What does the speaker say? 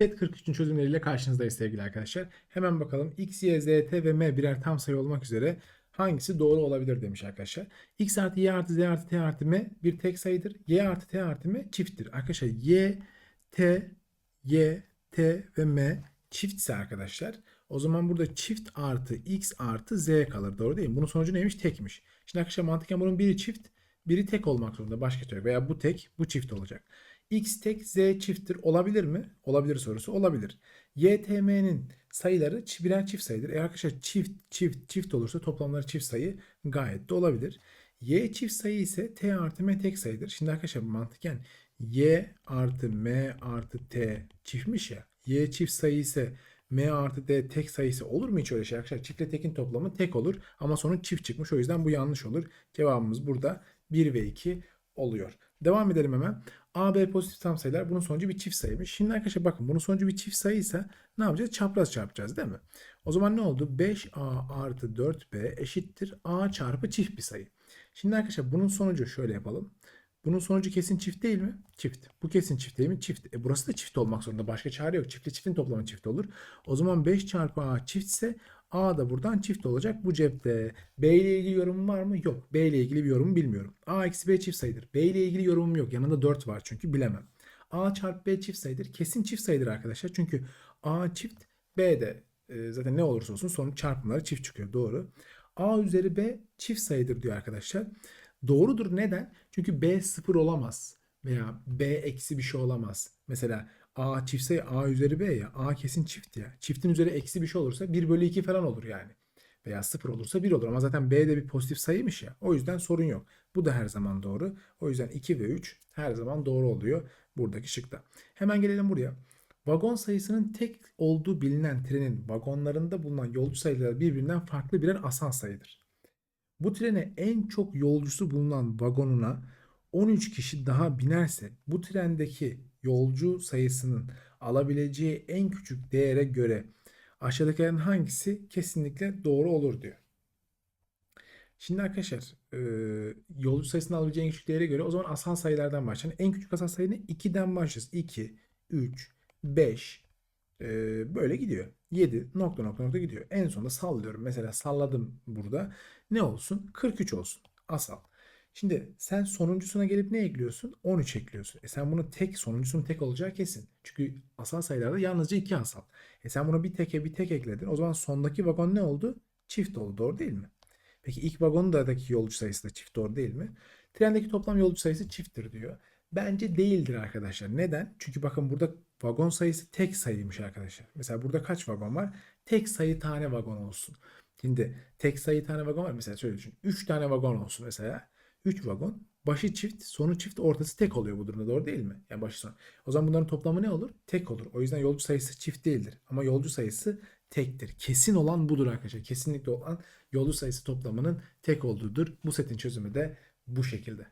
Set 43'ün çözümleriyle karşınızdayız sevgili arkadaşlar. Hemen bakalım x, y, z, t ve m birer tam sayı olmak üzere hangisi doğru olabilir demiş arkadaşlar. x artı y artı z artı t artı m bir tek sayıdır. y artı t artı m çifttir. Arkadaşlar y, t, y, t ve m çiftse arkadaşlar o zaman burada çift artı x artı z kalır. Doğru değil mi? Bunun sonucu neymiş? Tekmiş. Şimdi arkadaşlar mantıken bunun biri çift, biri tek olmak zorunda. Başka türlü. Veya bu tek, bu çift olacak. X tek Z çifttir olabilir mi? Olabilir sorusu olabilir. YTM'nin sayıları birer çift sayıdır. E arkadaşlar çift çift çift olursa toplamları çift sayı gayet de olabilir. Y çift sayı ise T artı M tek sayıdır. Şimdi arkadaşlar mantıken Y artı M artı T çiftmiş ya. Y çift sayı ise M artı D tek sayısı olur mu hiç öyle şey arkadaşlar? Çiftle tekin toplamı tek olur ama sonuç çift çıkmış. O yüzden bu yanlış olur. Cevabımız burada 1 ve 2 oluyor. Devam edelim hemen. A, B pozitif tam sayılar. Bunun sonucu bir çift sayıymış. Şimdi arkadaşlar bakın bunun sonucu bir çift sayıysa ne yapacağız? Çapraz çarpacağız değil mi? O zaman ne oldu? 5A artı 4B eşittir A çarpı çift bir sayı. Şimdi arkadaşlar bunun sonucu şöyle yapalım. Bunun sonucu kesin çift değil mi? Çift. Bu kesin çift değil mi? Çift. E burası da çift olmak zorunda. Başka çare yok. Çiftle çiftin toplamı çift olur. O zaman 5 çarpı A çiftse A da buradan çift olacak. Bu cepte. B ile ilgili yorumum var mı? Yok. B ile ilgili bir yorum bilmiyorum. A eksi B çift sayıdır. B ile ilgili yorumum yok. Yanında 4 var çünkü bilemem. A çarpı B çift sayıdır. Kesin çift sayıdır arkadaşlar. Çünkü A çift B de e, zaten ne olursa olsun sonuç çarpımları çift çıkıyor. Doğru. A üzeri B çift sayıdır diyor arkadaşlar. Doğrudur. Neden? Çünkü B sıfır olamaz. Veya B eksi bir şey olamaz. Mesela A çift sayı A üzeri B ya. A kesin çift ya. Çiftin üzeri eksi bir şey olursa 1 bölü 2 falan olur yani. Veya 0 olursa 1 olur. Ama zaten B de bir pozitif sayıymış ya. O yüzden sorun yok. Bu da her zaman doğru. O yüzden 2 ve 3 her zaman doğru oluyor buradaki şıkta. Hemen gelelim buraya. Vagon sayısının tek olduğu bilinen trenin vagonlarında bulunan yolcu sayıları birbirinden farklı birer asal sayıdır. Bu trene en çok yolcusu bulunan vagonuna 13 kişi daha binerse bu trendeki yolcu sayısının alabileceği en küçük değere göre aşağıdakilerin hangisi kesinlikle doğru olur diyor. Şimdi arkadaşlar e, yolcu sayısını alabileceği en küçük değere göre o zaman asal sayılardan başlayalım. En küçük asal sayı ne? 2'den başlayacağız. 2, 3, 5 e, böyle gidiyor. 7 nokta nokta nokta gidiyor. En sonunda sallıyorum. Mesela salladım burada. Ne olsun? 43 olsun. Asal. Şimdi sen sonuncusuna gelip ne ekliyorsun? 13 ekliyorsun. E sen bunu tek sonuncusunun tek olacağı kesin. Çünkü asal sayılarda yalnızca 2 asal. E sen bunu bir teke bir tek ekledin. O zaman sondaki vagon ne oldu? Çift oldu. Doğru değil mi? Peki ilk vagondaki yolcu sayısı da çift doğru değil mi? Trendeki toplam yolcu sayısı çifttir diyor. Bence değildir arkadaşlar. Neden? Çünkü bakın burada vagon sayısı tek sayıymış arkadaşlar. Mesela burada kaç vagon var? Tek sayı tane vagon olsun. Şimdi tek sayı tane vagon var. Mesela şöyle düşün. 3 tane vagon olsun mesela. 3 vagon. Başı çift, sonu çift, ortası tek oluyor bu durumda. Doğru değil mi? Yani başı sonu. O zaman bunların toplamı ne olur? Tek olur. O yüzden yolcu sayısı çift değildir. Ama yolcu sayısı tektir. Kesin olan budur arkadaşlar. Kesinlikle olan yolcu sayısı toplamının tek olduğudur. Bu setin çözümü de bu şekilde.